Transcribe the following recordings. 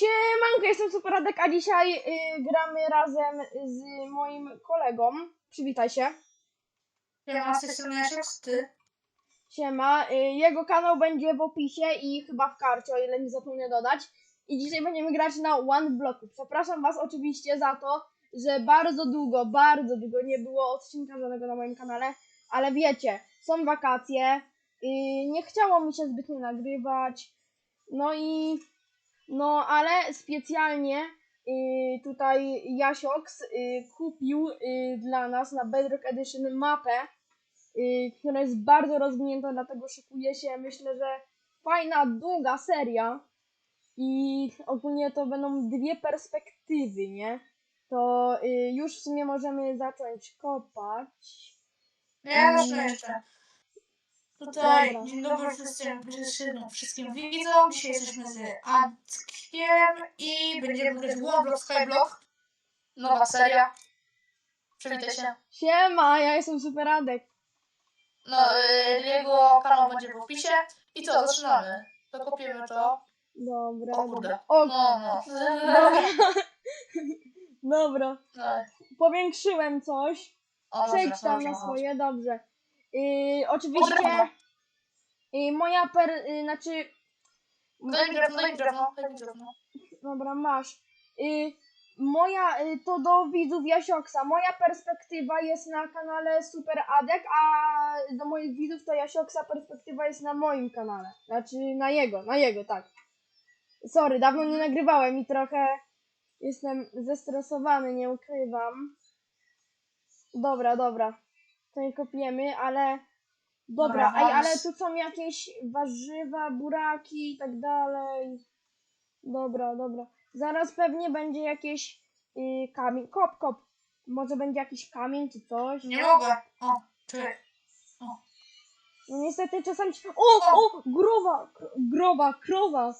Siemanko, jestem Superadek, a dzisiaj y, gramy razem z moim kolegą. Przywitaj się. Ja mam z tej strony Jasiek, ty. Siema. Y, jego kanał będzie w opisie i chyba w karcie, o ile nie zapomnę dodać. I dzisiaj będziemy grać na One Blocku. Przepraszam Was oczywiście za to, że bardzo długo, bardzo długo nie było odcinka żadnego na moim kanale, ale wiecie, są wakacje, y, nie chciało mi się zbytnio nagrywać, no i no ale specjalnie y, tutaj Jasioks y, kupił y, dla nas na Bedrock Edition mapę, y, która jest bardzo rozwinięta, dlatego szykuje się, myślę, że fajna, długa seria i ogólnie to będą dwie perspektywy, nie? To y, już w sumie możemy zacząć kopać. Ja zacznę jeszcze. Tutaj, Dobra. dzień dobry wszystkim, wszystkim, wszystkim widzom. Dzisiaj jesteśmy z Antkiem i będziemy grać w One Block Skyblock. Nowa seria. Przywitaj się. Siema, ja jestem Superadek. No, y, jego kanał będzie w opisie. I co, zaczynamy. To kopiemy to. Dobra, O kurde. dobra. O, No, no. dobra. dobra. No. Powiększyłem coś. O, Przejdź dobra, tam dobra, na dobra. swoje, dobrze. Yy, oczywiście drewno. Yy, moja per... Yy, znaczy... Daj mi drewno, daj mi drewno, daj mi drewno. Dobra, masz. Y, moja, y, to do widzów Jasioksa. Moja perspektywa jest na kanale Super Adek, a do moich widzów to Jasioksa perspektywa jest na moim kanale. Znaczy na jego, na jego, tak. Sorry, dawno nie nagrywałem i trochę jestem zestresowany, nie ukrywam. Dobra, dobra. To nie kopiemy, ale... Dobra, Dobra, ej, ale tu są jakieś warzywa, buraki i tak dalej. Dobra, dobra. Zaraz pewnie będzie jakieś y, kamień. Kop, kop. Może będzie jakiś kamień czy coś. Nie mogę. O, czekaj. No niestety czasami. O, o, growa, growa, krowa.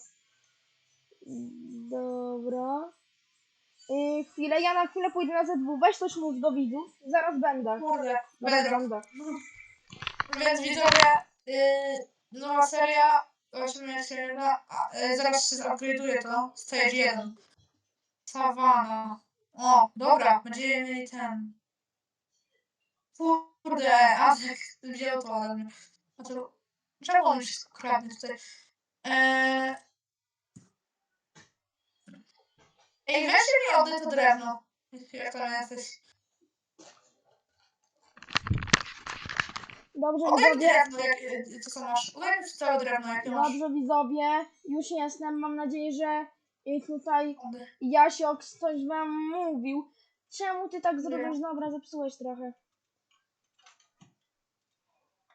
Dobra. Y, chwilę, ja na chwilę pójdę na ZW. Weź coś mów do widzów. Zaraz będę. Kurde, bedrock. będę. Więc widzowie, yy, nowa seria, zobaczymy się na, a, yy, zaraz się upgrade'uję to, stage 1. Savana. O, dobra, będziemy mieli ten. Kurde, Adek wziął to ode mnie. A to, czemu on wszystko kradnie tutaj? Eee... Ej, weźcie mi oddaj to drewno. Jak tam jesteś? Dobrze, mi widzowie. drewno, jak, co co masz? Całe drewno, jakie masz. Dobrze, widzowie. Już jestem. Mam nadzieję, że y, tutaj. Jasiok coś wam mówił. Czemu ty tak zrobisz? Dobra, zepsułeś trochę.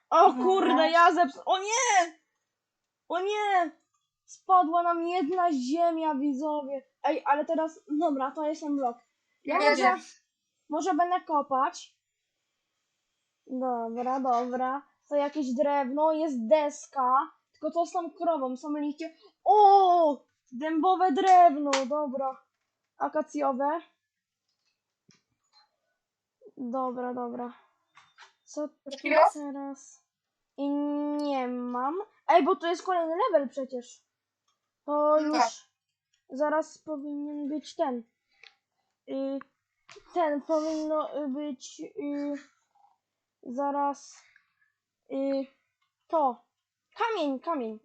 O Mhm. kurde, ja zepsu... O nie! O nie! Spadła nam jedna ziemia, widzowie. Ej, ale teraz... Dobra, to jest ten blok. Ja może... Może będę kopać. Dobra, dobra. To jakieś drewno, jest deska. Tylko to z tą krową, są liście. O! Dębowe drewno, dobra. Akacjowe. Dobra, dobra. Co teraz? I nie mam. Ej, bo to jest kolejny level przecież. To już tak. zaraz powinien być ten. Y, ten powinno być y, zaraz y, to. Kamień, kamień.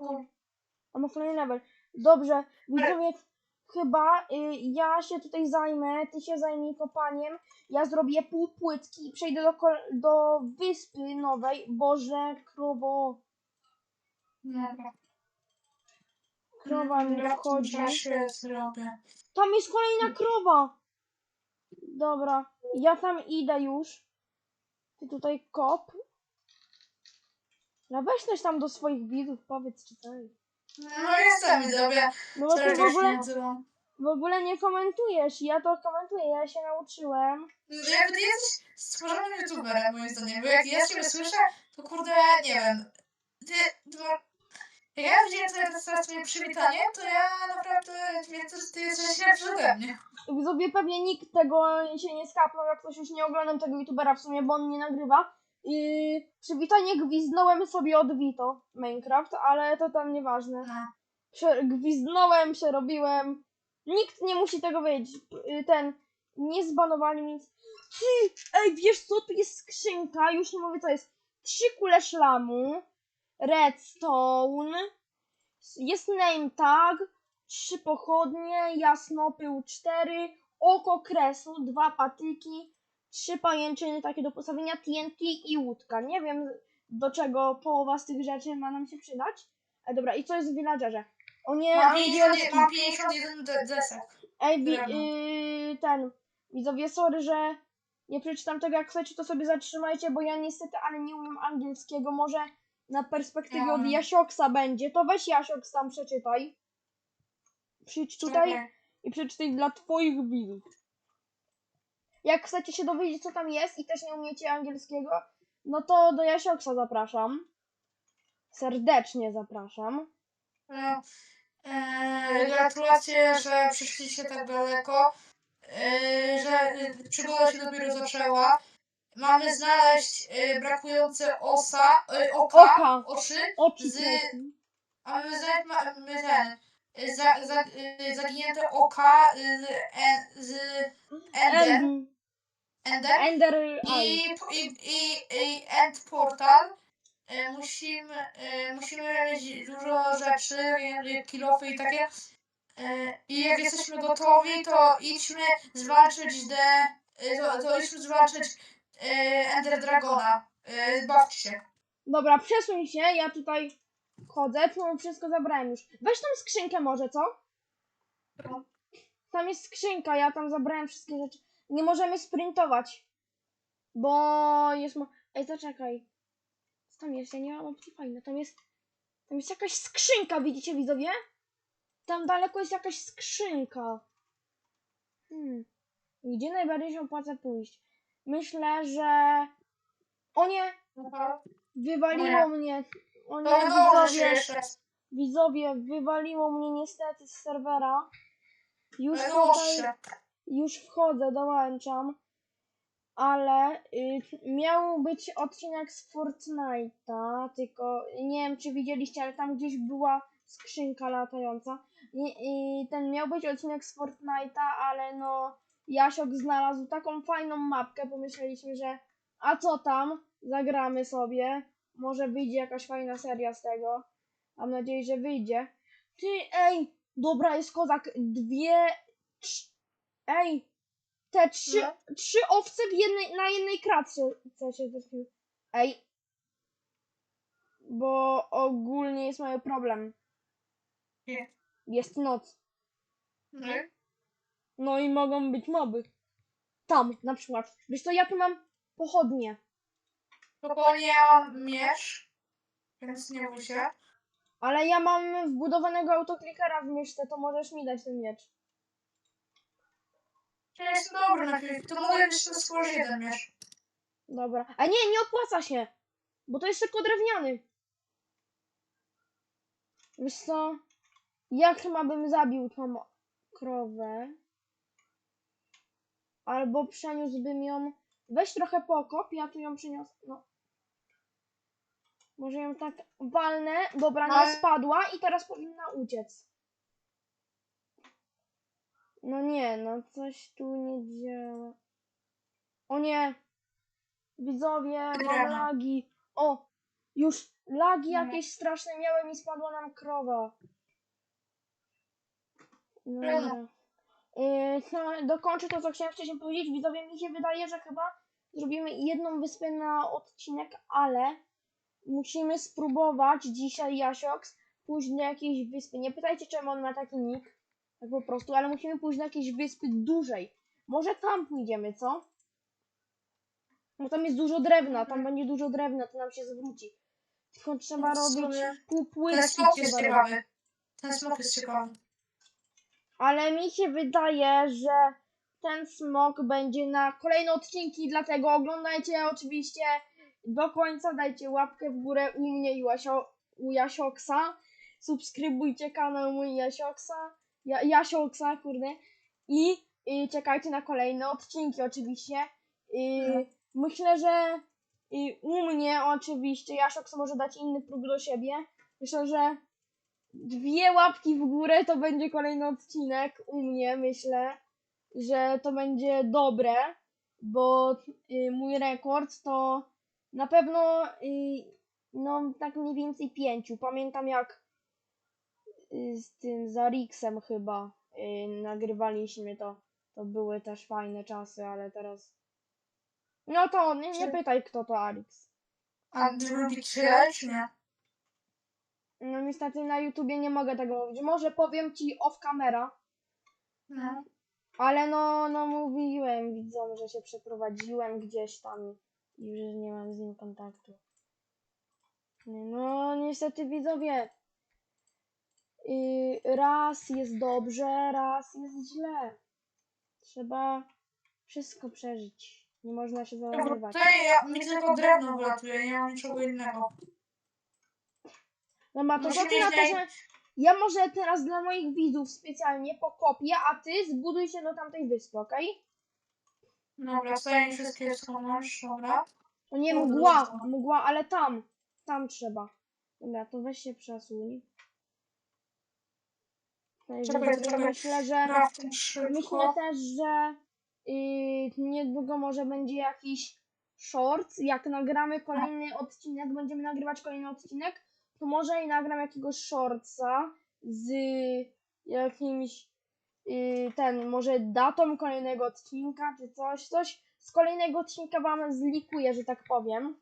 On ma kolejny level. Dobrze, widzowie, chyba y, ja się tutaj zajmę, ty się zajmij kopaniem, ja zrobię pół płytki i przejdę do, do wyspy nowej. Boże, krowo, Dobra. krowa mi wchodzi. Ja się zrobię. Tam jest kolejna krowa. Dobra, ja tam idę już. Ty tutaj kop. No weź coś tam do swoich widzów, powiedz czy coś. No jestem widzowie. No bo ty w ogóle, w ogóle nie komentujesz, ja to komentuję, ja się nauczyłem. No Jakby ty jesteś stworzonym youtuberem moim zdaniem, bo jak ja ciebie słyszę, to kurde, nie wiem. Ty, ty jak ja widziałem twoje, teraz twoje przywitanie, to ja naprawdę wiem, że ty jesteś lepszy ode mnie. Widzowie pewnie nikt tego się nie skapnął, jak ktoś już nie oglądam tego youtubera w sumie, bo on nie nagrywa. I przywitanie gwizdnąłem sobie od Vito Minecraft, ale to tam nieważne. No. Prze- gwizdnąłem, przerobiłem, Nikt nie musi tego wiedzieć. Y, Ten, nie zbanowali mnie. Ty, ej, wiesz co, tu jest skrzynka, już nie mówię co jest. Trzy kule szlamu, redstone, jest name tag, trzy pochodnie, jasnopył cztery, oko kresu, dwa patyki, trzy pajęczyny takie do postawienia TNT i łódka. Nie wiem do czego połowa z tych rzeczy ma nam się przydać. E, dobra, i co jest w villagerze? O nie, Mam 50, angielski. mam 51 de- desek. Ej, wi- yy, ten, widzowie, sorry, że nie przeczytam tego, jak chcecie, to sobie zatrzymajcie, bo ja niestety, ale nie umiem angielskiego, może na perspektywie Ja od. Jasioksa będzie, to weź Jasioks tam przeczytaj. Przyjdź tutaj Czekaj. i przeczytaj dla twoich widzów. Jak chcecie się dowiedzieć, co tam jest i też nie umiecie angielskiego, no to do Jasioksa zapraszam. Serdecznie zapraszam. No, e, gratulacje, że przyszliście tak daleko, e, że e, przygoda się dopiero zaczęła. Mamy znaleźć e, brakujące osa, e, oka, Oka. oczy, Oczy Z- kresu. a my znaleźć mamy ten, e, za, za, e, zaginięte oka e, z, e, z Ender, End, Ender Ender Eye. i, i, i, i End Portal. E, Musimy, e, musimy mieć dużo rzeczy, jak kilofy i takie. E, I jak jesteśmy gotowi, to idźmy zwalczyć de, e, to, to idźmy zwalczyć e, Ender Dragona. E, się. Dobra, przesuń się, ja tutaj chodzę, tu wszystko zabrałem już. Weź tam skrzynkę może, co? No. Tam jest skrzynka, ja tam zabrałem wszystkie rzeczy. Nie możemy sprintować, bo jest mo... Ej, zaczekaj. Co tam jest? Ja nie mam opcji fajne. Tam jest... Tam jest jakaś skrzynka, widzicie widzowie? Tam daleko jest jakaś skrzynka. Hmm. Gdzie najbardziej się opłaca pójść? Myślę, że... O nie! Wywaliło Nie. mnie. O nie, widzowie, widzowie, wywaliło mnie niestety z serwera. Już tutaj, już wchodzę, dołączam. Ale y, miał być odcinek z Fortnite'a, tylko nie wiem czy widzieliście, ale tam gdzieś była skrzynka latająca. I, i ten miał być odcinek z Fortnite'a, ale no Jasiok znalazł taką fajną mapkę, pomyśleliśmy, że a co tam, zagramy sobie, może wyjdzie jakaś fajna seria z tego. Mam nadzieję, że wyjdzie. Ty, ej, dobra, jest kozak, dwie, trz, ej, te trzy, No. trzy owce w jednej, na jednej kratce co się zespiły. Ej, bo ogólnie jest mały problem. Nie. Jest noc. No. No i mogą być moby. Tam, na przykład. Wiesz co, ja tu mam pochodnie. Spokojnie, ja mam miecz, więc nie bój się. Ale ja mam wbudowanego autoklikera w myszce, to możesz mi dać ten miecz. Ja jestem dobry na chwilę, to mogę jeszcze stworzyć jeden miecz. Dobra. A nie, nie opłaca się. Bo to jest tylko drewniany. Wiesz co? Jak chyba bym zabił tą krowę? Albo przeniósłbym ją... Weź trochę pokop, ja tu ją przyniosę. No. Może ją tak walnę. Dobra, nie spadła i teraz powinna uciec. No nie, no coś tu nie działa. O nie! Widzowie, mam lagi. O! Już lagi No. jakieś straszne miałem i spadła nam krowa. No. Yy, no, dokończę to, co chciałem wcześniej powiedzieć. Widzowie, mi się wydaje, że chyba zrobimy jedną wyspę na odcinek, ale musimy spróbować dzisiaj, Jasioks, pójść do jakiejś wyspy. Nie pytajcie, czemu on ma taki nick, tak po prostu, ale musimy pójść do jakiejś wyspy dłużej. Może tam pójdziemy, co? Bo tam jest dużo drewna, tam będzie dużo drewna, to nam się zwróci. Tylko trzeba W robić sumie pół Ten smok jest ciekawy. Ten smok jest ciekawy. Ale mi się wydaje, że ten smok będzie na kolejne odcinki, dlatego oglądajcie oczywiście do końca, dajcie łapkę w górę u mnie i Jasio, u Jasioksa, subskrybujcie kanał mój Jasioksa, ja, Jasioksa, kurde, i, i czekajcie na kolejne odcinki oczywiście. I. Myślę, że i u mnie oczywiście Jasioks może dać inny próg do siebie. Myślę, że dwie łapki w górę, to będzie kolejny odcinek u mnie, myślę, że to będzie dobre, bo y, mój rekord to na pewno y, no tak mniej więcej pięciu. Pamiętam jak y, z tym Zarixem chyba y, nagrywaliśmy to. To były też fajne czasy, ale teraz. No to nie, nie pytaj kto to Arix. A drugi nie? No niestety na YouTubie nie mogę tego mówić. Może powiem ci off camera, No. ale no, no mówiłem widzom, że się przeprowadziłem gdzieś tam i że nie mam z nim kontaktu. No niestety widzowie. Yy, raz jest dobrze, raz jest źle. Trzeba wszystko przeżyć. Nie można się załadować. Tutaj ja, mi tylko drewno wylatuje, nie mam niczego innego. No ma to co na to, że ja może teraz dla moich widzów specjalnie pokopię, a ty zbuduj się do tamtej wyspy, okej? Dobra, mi wszystkie schowność, dobra. No nie, mgła, dobra. mgła, ale tam, tam trzeba. Dobra, to weź się przesuń. Czekaj. Myślę, że Crafting myślę szybko. też, że yy, niedługo może będzie jakiś short. Jak nagramy kolejny odcinek, będziemy nagrywać kolejny odcinek, to może i nagram jakiegoś shortsa z jakimś yy, ten, może datą kolejnego odcinka, czy coś, coś z kolejnego odcinka wam zlikuję, że tak powiem.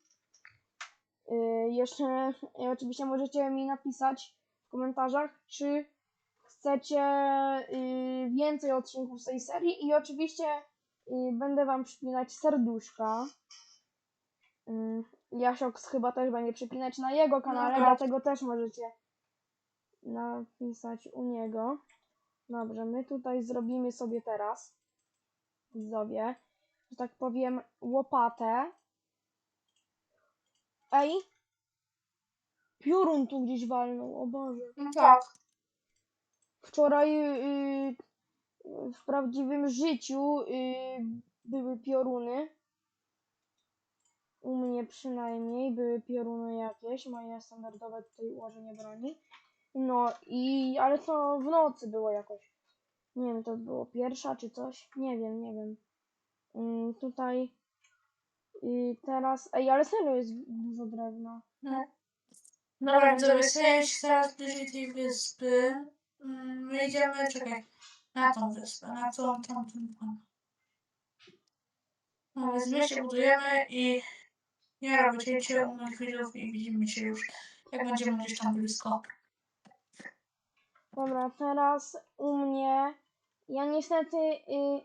Yy, jeszcze yy, oczywiście możecie mi napisać w komentarzach, czy chcecie więcej odcinków z tej serii i oczywiście będę wam przypinać serduszka. Jasioks chyba też będzie przypinać na jego kanale, Dobra. dlatego też możecie napisać u niego. Dobrze, my tutaj zrobimy sobie teraz, widzowie, że tak powiem, łopatę. Ej! Piorun tu gdzieś walnął, o Boże. No tak. Wczoraj y, w prawdziwym życiu y, były pioruny. U mnie przynajmniej były pioruny jakieś, moje standardowe tutaj ułożenie broni. No i, ale to w nocy było jakoś. Nie wiem, to było pierwsza czy coś? Nie wiem, nie wiem. Ym, tutaj y, teraz, ej, ale serio jest dużo drewna. No. Dobra, widzowie, staję się teraz bliżej tej wyspy. Mm, My idziemy, czekaj, na tą wyspę, na tą, tamtą, tam. No więc my się budujemy i nie robię cięcie u moich widzów i widzimy się już, jak będziemy gdzieś tam blisko. Dobra, teraz u mnie. Ja niestety y,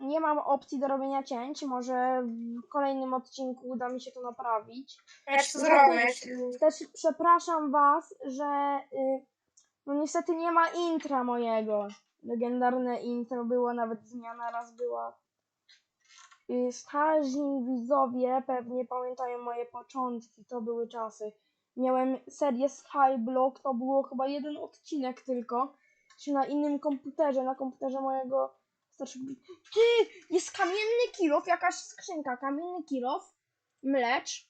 nie mam opcji do robienia cięć. Może w kolejnym odcinku uda mi się to naprawić. Ja ci to zrobię, ci... Też przepraszam Was, że y, no niestety nie ma intra mojego. Legendarne intro było, nawet zmiana raz była. Y, Starzy widzowie pewnie pamiętają moje początki, to były czasy. Miałem serię Skyblock, to było chyba jeden odcinek tylko. Czy na innym komputerze, na komputerze mojego starszego. Ty! Jest kamienny kilof, jakaś skrzynka, kamienny kilof, mlecz,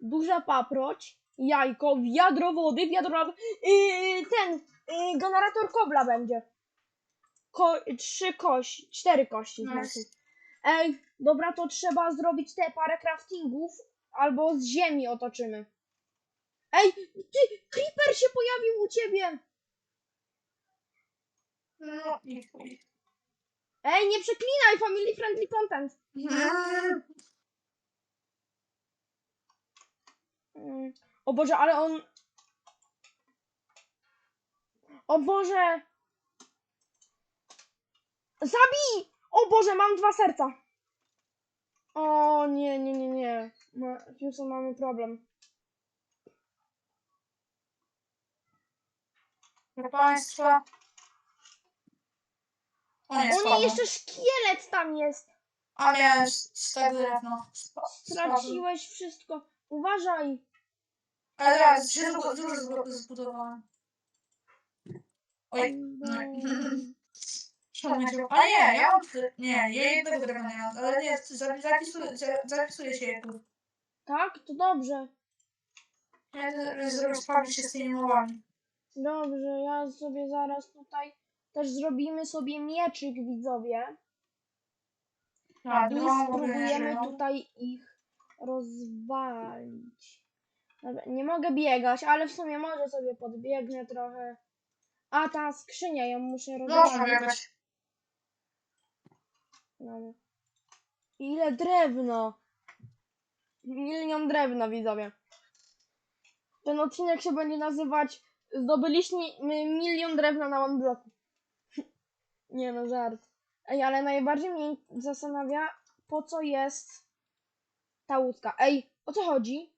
duża paproć, jajko, wiadro wody, wiadro yy, ten, yy, generator kobla będzie. Ko trzy kości, cztery kości znaczy. Ej, dobra, to trzeba zrobić te parę craftingów, albo z ziemi otoczymy. Ej, ty, creeper się pojawił u ciebie! No chuj. Ej, nie przeklinaj, family friendly content. Mm, O Boże, ale on... O Boże! Zabij! O Boże, mam dwa serca. O nie, nie, nie, nie. Ma, Houston, mamy problem. Proszę Państwa. O nie, O nie, jeszcze szkielet tam jest. Stak drewno. Spa- spadł. Straciłeś wszystko. Uważaj. Ale teraz się dużo, dużo zbu- zbudowałem. Oj, no. Szanowni A nie, ja mam... tyle- Nie, ja jednego nie mam, ale nie, za- zapisuję, za- zapisuję się jak tu. Tak? To dobrze. Ja zrobię sprawdzić się z tymi mowami. Dobrze, ja sobie zaraz tutaj też zrobimy sobie mieczyk, widzowie. A, I drugą spróbujemy żyją. tutaj ich rozwalić. Dobra, nie mogę biegać, ale w sumie może sobie podbiegnę trochę. A ta skrzynia, ją muszę rozwalić. biegać. Dobra. Ile drewno? Milion drewna, widzowie. Ten odcinek się będzie nazywać Zdobyliśmy milion drewna na one bloku. Nie no, żart. Ej, ale najbardziej mnie zastanawia, po co jest ta łódka. Ej, o co chodzi?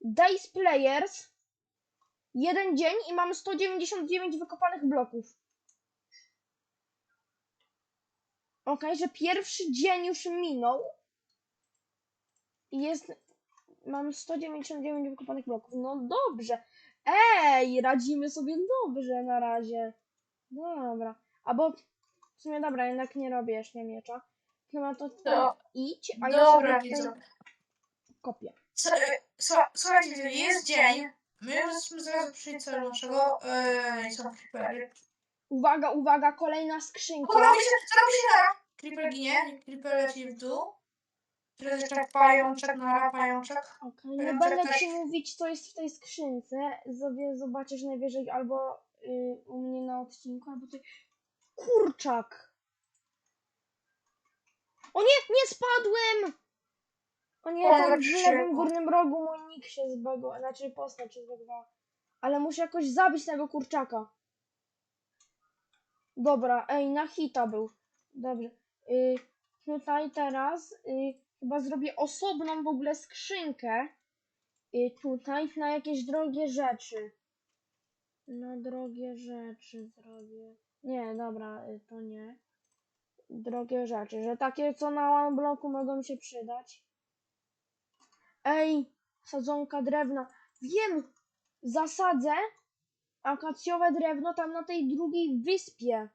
Days Players. Jeden dzień i mamy 199 wykopanych bloków. Okej, że pierwszy dzień już minął. I jest. Mam 199 wykopanych bloków. No dobrze. Ej, radzimy sobie dobrze na razie. Dobra. Albo w sumie dobra, jednak nie robię jeszcze miecza. Chyba to ty No. idź, a ja Dobra, sobie widzę. tutaj kopię. Słuchajcie, jest dzień. My już jesteśmy zaraz przy celu naszego. Yy. Uwaga, uwaga, kolejna skrzynka. Robi się, robi się. Creeper ginie, creeper leci w dół. Teraz jeszcze pajączek, nara, pajączek. Okej, nie Powiem, będę że ci mówić, co jest w tej skrzynce. Sobie zobaczysz najwyżej albo y, u mnie na odcinku, albo ty. Kurczak! O nie, nie spadłem! O nie, O, tam w lewym górnym rogu mój nick się zbagował, znaczy postać się zbagowała. Ale muszę jakoś zabić tego kurczaka. Dobra, ej, na hita był. Dobrze. Y, tutaj teraz y, chyba zrobię osobną w ogóle skrzynkę. Y, tutaj na jakieś drogie rzeczy. Na drogie rzeczy zrobię. Nie, dobra, to nie. Drogie rzeczy, że takie co na one bloku mogą się przydać. Ej, sadzonka drewna. Wiem, zasadzę akacjowe drewno tam na tej drugiej wyspie.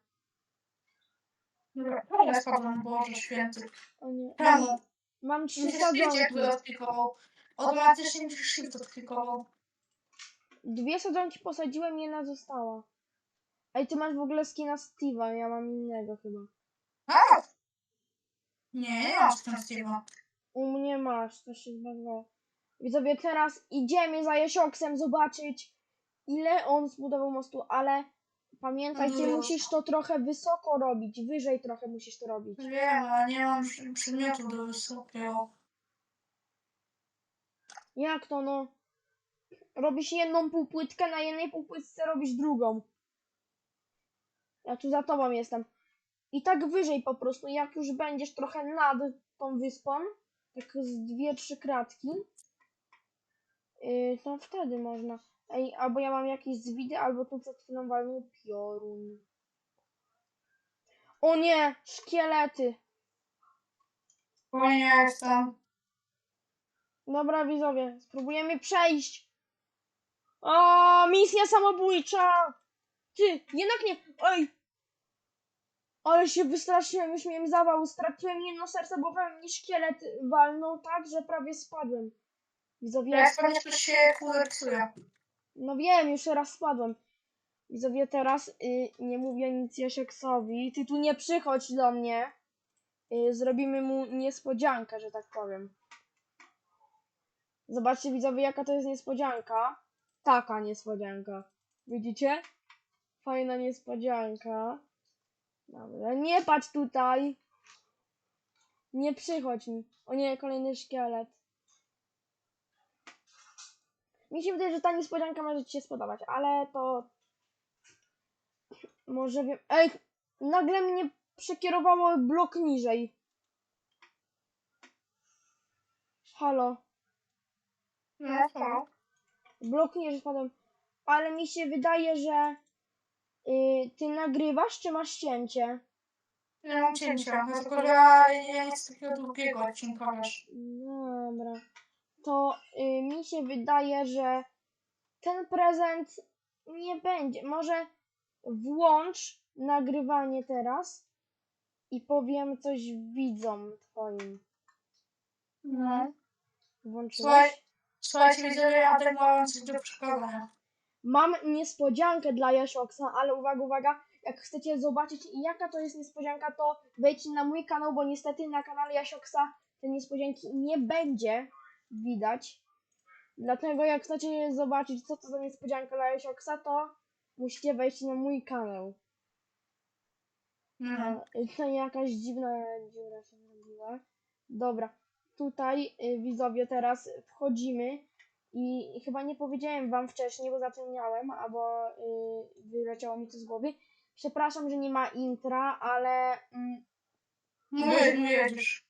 Dobra, no ja spadłem, Boże święty. O nie. Czemu? Mam trzy Nie się jak sadzonki. odklikował. Automatycznie mi się shift odklikował. Dwie sadzonki posadziłem, jedna została. Ej, ty masz w ogóle skina Steve'a, ja mam innego chyba. A! Nie, nie skąd Steve'a. U mnie masz, to się zbawiło. Widzowie, teraz idziemy za Jesioksem zobaczyć, ile on zbudował mostu, ale pamiętaj, ty Mhm. musisz to trochę wysoko robić, wyżej trochę musisz to robić. Wiem, ale nie mam przy- przedmiotu do wysokiego. Jak to no? Robisz jedną półpłytkę, na jednej półpłytce robisz drugą. Ja tu za tobą jestem. I tak wyżej po prostu, jak już będziesz trochę nad tą wyspą, tak z dwie, trzy kratki, yy, to wtedy można. Ej, albo ja mam jakieś zwidy, albo tu przed chwilą walnął piorun. O nie, szkielety. Bo nie jestem. Dobra, widzowie, spróbujemy przejść. O, misja samobójcza! Ty, jednak nie. Oj! Ale się wystraszyłem, już miałem zawał. Straciłem jedno serce, bo we mnie szkielet walnął tak, że prawie spadłem. Widzowie, Jak pewnie ktoś się kurde psuje. No wiem, już raz spadłem. Widzowie, teraz y, nie mówię nic Jasieksowi. Ty tu nie przychodź do mnie. Y, zrobimy mu niespodziankę, że tak powiem. Zobaczcie, widzowie, jaka to jest niespodzianka. Taka niespodzianka. Widzicie? Fajna niespodzianka. Dobra, nie patrz tutaj. Nie przychodź mi. O nie, kolejny szkielet. Mi się wydaje, że ta niespodzianka może ci się spodobać, ale to... Może wiem... Ej, nagle mnie przekierowało blok niżej. Halo. No, no. Blok niżej spadłem. Ale mi się wydaje, że... y, ty nagrywasz, czy masz cięcie? Nie mam cięcia, dlatego że ja, ja nie chcę takiego długiego odcinka, wiesz. Dobra. To y, mi się wydaje, że ten prezent nie będzie. Może włącz nagrywanie teraz i powiem coś widzom twoim. No. Włączyłeś? Słuchaj, słuchajcie, widzowie, Adek ma wam coś do przekazania. mam niespodziankę dla Jasioksa, ale uwaga, uwaga, jak chcecie zobaczyć jaka to jest niespodzianka, to wejdźcie na mój kanał, bo niestety na kanale Jasioksa tej niespodzianki nie będzie widać. Dlatego jak chcecie zobaczyć co to za niespodzianka dla Jasioksa, to musicie wejść na mój kanał. Mhm. To jakaś dziwna dziura się zrobiła. Dobra, tutaj y, widzowie teraz wchodzimy i chyba nie powiedziałem wam wcześniej, bo zapomniałem, albo y, wyleciało mi to z głowy. Przepraszam, że nie ma intra, ale mm, już.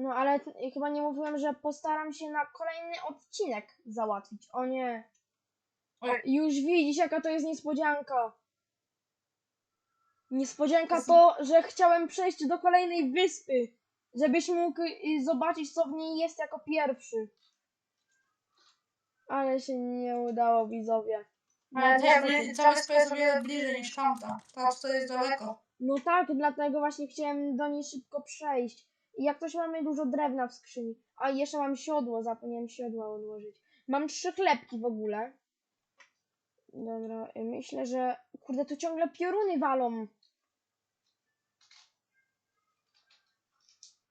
No ale chyba nie mówiłem, że postaram się na kolejny odcinek załatwić. O nie. Oj. Już widzisz, jaka to jest niespodzianka. Niespodzianka to, że chciałem przejść do kolejnej wyspy, żebyś mógł y, zobaczyć, co w niej jest jako pierwszy. Ale się nie udało, widzowie. No, Ale niestety. nie, ta wyspa jest o wiele bliżej niż tamta. Ta tutaj jest daleko. No tak, dlatego właśnie chciałem do niej szybko przejść. I jak coś mamy dużo drewna w skrzyni. A jeszcze mam siodło, zapomniałem siodła odłożyć. Mam trzy chlebki w ogóle. Dobra, myślę, że... Kurde, tu ciągle pioruny walą.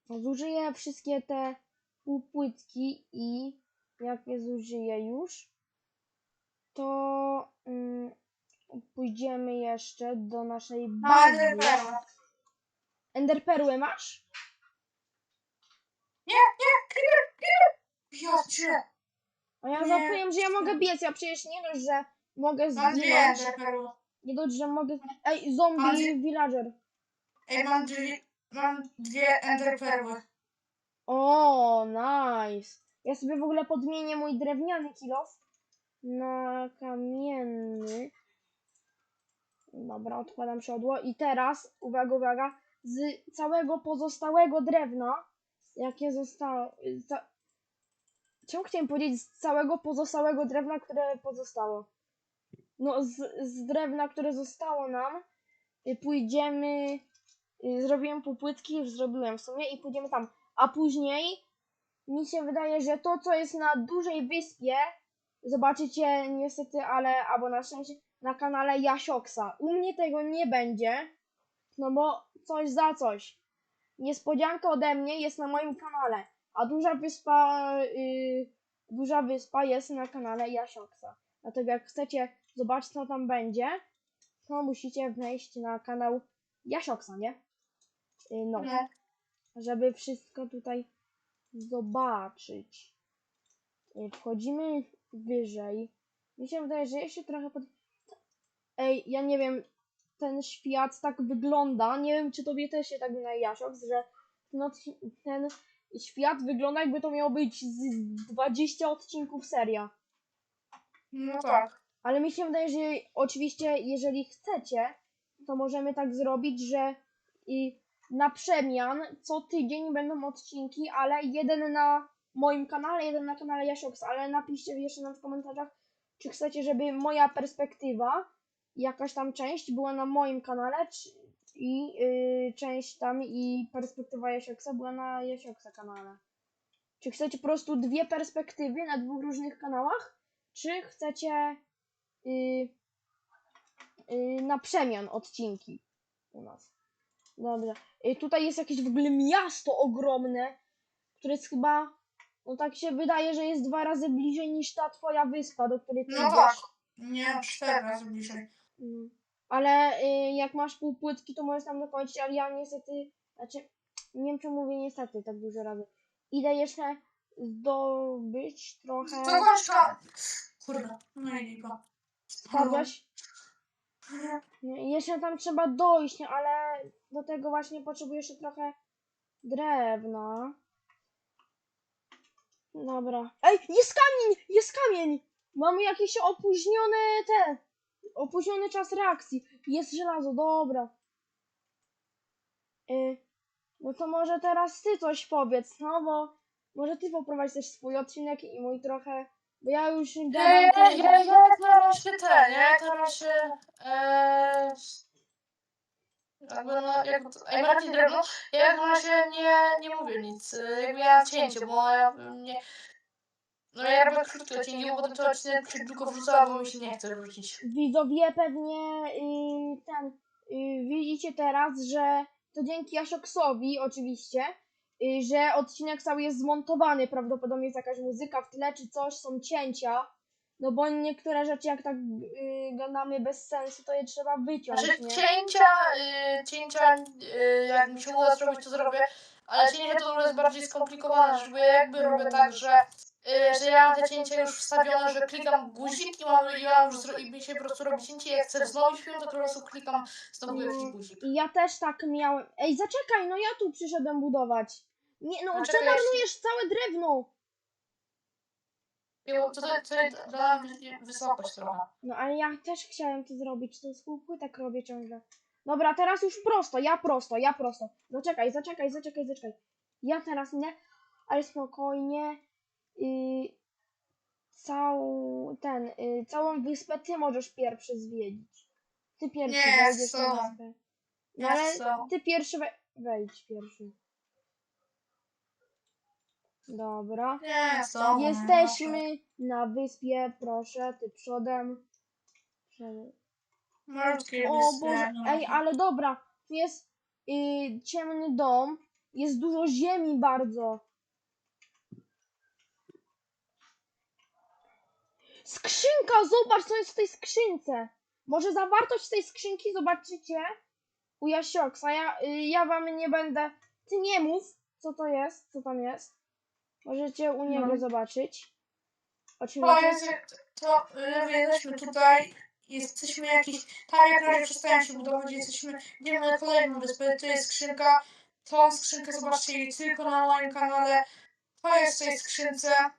Zużyję wszystkie te półpłytki i jak je zużyję już, to mm, pójdziemy jeszcze do naszej bazy. Enderperłę masz? Nie, nie, creeper! Ja cię. A ja Nie. zapomniałem, że ja mogę biec. Ja przecież nie dość, że mogę Mam dwie zginąć. Nie dość, że mogę... Ej, zombie dwie- villager. Ej, mam dwie, mam dwie Enderpearle. O, nice. Ja sobie w ogóle podmienię mój drewniany kilof na kamienny. Dobra, odkładam siodło. I teraz, uwaga, uwaga, z całego pozostałego drewna, jakie zostało... Za... Czemu chciałem powiedzieć z całego pozostałego drewna, które pozostało? No, z, z drewna, które zostało nam, y, pójdziemy... y, Zrobiłem półpłytki, już zrobiłem w sumie i pójdziemy tam. A później mi się wydaje, że to, co jest na dużej wyspie, zobaczycie niestety, ale albo na szczęście, na kanale Jasioksa. U mnie tego nie będzie, no bo coś za coś. Niespodzianka ode mnie jest na moim kanale, a duża wyspa, yy, duża wyspa jest na kanale Jasioksa. Dlatego jak chcecie zobaczyć, co tam będzie, to musicie wejść na kanał Jasioksa, nie? Yy, no No. żeby wszystko tutaj zobaczyć. Y, Wchodzimy wyżej. Mi się wydaje, że się trochę pod... Ej, ja nie wiem, ten świat tak wygląda. Nie wiem, czy tobie też się tak wydaje, Jasiok, że ten, odci- ten świat wygląda jakby to miało być z 20 odcinków seria. No tak. Ale mi się wydaje, że oczywiście, jeżeli chcecie, to możemy tak zrobić, że i na przemian co tydzień będą odcinki, ale jeden na moim kanale, jeden na kanale Jasioks, ale napiszcie jeszcze nam w komentarzach, czy chcecie, żeby moja perspektywa, jakaś tam część była na moim kanale, i yy, część tam i perspektywa Jasioksa była na Jasioksa kanale. Czy chcecie po prostu dwie perspektywy na dwóch różnych kanałach, czy chcecie y, y, na przemian odcinki u nas. Dobrze. Y, tutaj jest jakieś w ogóle miasto ogromne, które jest chyba, no tak się wydaje, że jest dwa razy bliżej niż ta twoja wyspa, do której ty No idziesz. tak. Nie, cztery razy bliżej. Mm. Ale y, jak masz półpłytki, to możesz tam dokończyć, ale ja niestety, znaczy, nie wiem czy mówię niestety tak dużo razy. Idę jeszcze zdobyć trochę... To kończka. Kurde, no i lipa. Spadłeś? Jeszcze tam trzeba dojść, nie, ale do tego właśnie potrzebuję jeszcze trochę drewna. Dobra. Ej, jest kamień! Jest kamień! Mamy jakieś opóźnione te. Opóźniony czas reakcji. Jest żelazo, dobra. Y, no to może teraz ty coś powiedz, no bo może ty poprowadź też swój odcinek i mój trochę. Bo ja już Ja, gadam. ja, tyle- ja, ja na razie ten, ja razie e, jakby no, jak, najbardziej drewno, ja jak na razie nie, nie mówię nic, e, jakby ja cięcie, bo ja nie, No ja robię krótkie odcinki, bo potem te odcinek się tylko wrzucała, bo mi się nie chce wrzucić. Widzowie pewnie y, ten, y, widzicie teraz, że to dzięki Jasioksowi oczywiście, y, że odcinek cały jest zmontowany, prawdopodobnie jest jakaś muzyka w tle czy coś, są cięcia, no bo niektóre rzeczy jak tak y, gadamy bez sensu, to je trzeba wyciąć, Znaczy nie? cięcia, y, cięcia, y, jak mi się uda zrobić, to zrobię, ale cięcie to jest bardziej skomplikowane, żeby ja jakby robię tak, że, że ja mam te cięcia już wstawione, że klikam guzik i mam, i ja już zro, i mi się po prostu robi cięcie, jak chcę wznowić film, to po prostu klikam znowu jakiś guzik. I ja też tak miałem, ej zaczekaj, no ja tu przyszedłem budować. Nie, no A czekaj, przemarnujesz całe drewno. Bo Tutaj, tutaj dałam wy- wysokość trochę. No ale ja też chciałem to zrobić, to z półpłytek robię ciągle. Dobra, teraz już prosto, ja prosto, ja prosto. Zaczekaj, zaczekaj, zaczekaj, zaczekaj. Ja teraz nie, ale spokojnie. Całą, ten, yy, całą wyspę ty możesz pierwszy zwiedzić. Ty pierwszy Nie, wejdziesz co? na wyspę. No Nie, ale co? ty pierwszy we, wejdź pierwszy. Dobra. Nie, co? Jesteśmy na wyspie, proszę, ty przodem. O Boże, ej, ale dobra, tu jest y, ciemny dom, jest dużo ziemi bardzo. Skrzynka, zobacz co jest w tej skrzynce. Może zawartość tej skrzynki zobaczycie u Jasioksa. Ja, y, ja wam nie będę, ty nie mów, co to jest, co tam jest. Możecie u niego No. zobaczyć. To Oczywiście. jest, to y, jesteśmy tutaj, jesteśmy jakiś, tam jak na razie przestają się budować, jesteśmy, idziemy na kolejną wyspę, to jest skrzynka, tą skrzynkę zobaczcie jej tylko na moim kanale, to jest w tej skrzynce.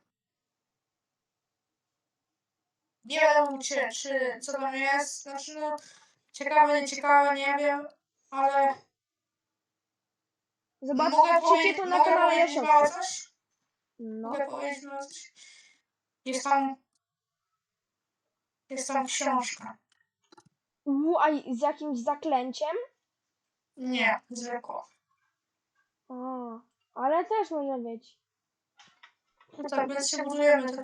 Nie wiadomo czy, czy co tam jest, znaczy no, ciekawe, nieciekawe, nie wiem, ale Zobaczcie to na mogę kanale Jasioksa. coś? No. Mogę powiedzieć mało coś? Jest tam, jest tam książka. U, a z jakimś zaklęciem? Nie, zwykła. A, ale też może być. No tak, więc się budujemy na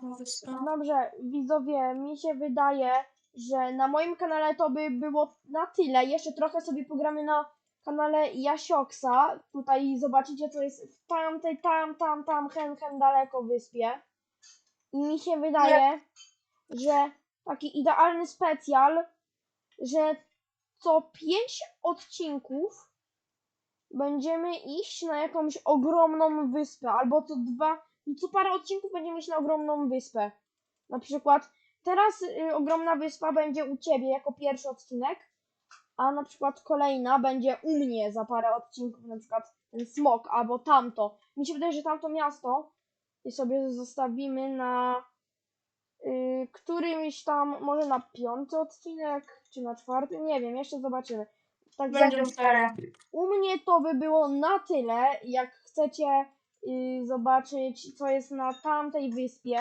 tą wyspę. Dobrze, widzowie, mi się wydaje, że na moim kanale to by było na tyle. Jeszcze trochę sobie pogramy na kanale Jasioksa. Tutaj zobaczycie, co jest w tamtej, tam, tam, tam, hen, hen daleko wyspie. I mi się wydaje, że taki idealny specjal, że co pięć odcinków będziemy iść na jakąś ogromną wyspę, albo co dwa, co parę odcinków będziemy iść na ogromną wyspę. Na przykład teraz y, ogromna wyspa będzie u ciebie jako pierwszy odcinek, a na przykład kolejna będzie u mnie za parę odcinków, na przykład ten smok albo tamto. Mi się wydaje, że tamto miasto i sobie zostawimy na y, którymś tam, może na piąty odcinek, czy na czwarty, nie wiem, jeszcze zobaczymy. Tak cztery. u mnie to by było na tyle. Jak chcecie y, zobaczyć, co jest na tamtej wyspie,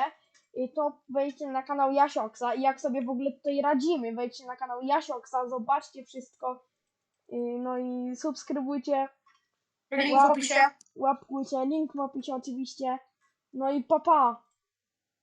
y, to wejdźcie na kanał Jasioksa i jak sobie w ogóle tutaj radzimy, wejdźcie na kanał Jasioksa, zobaczcie wszystko. Y, no i subskrybujcie, Link w opisie. łapkujcie, link w opisie oczywiście. No i papa. Pa.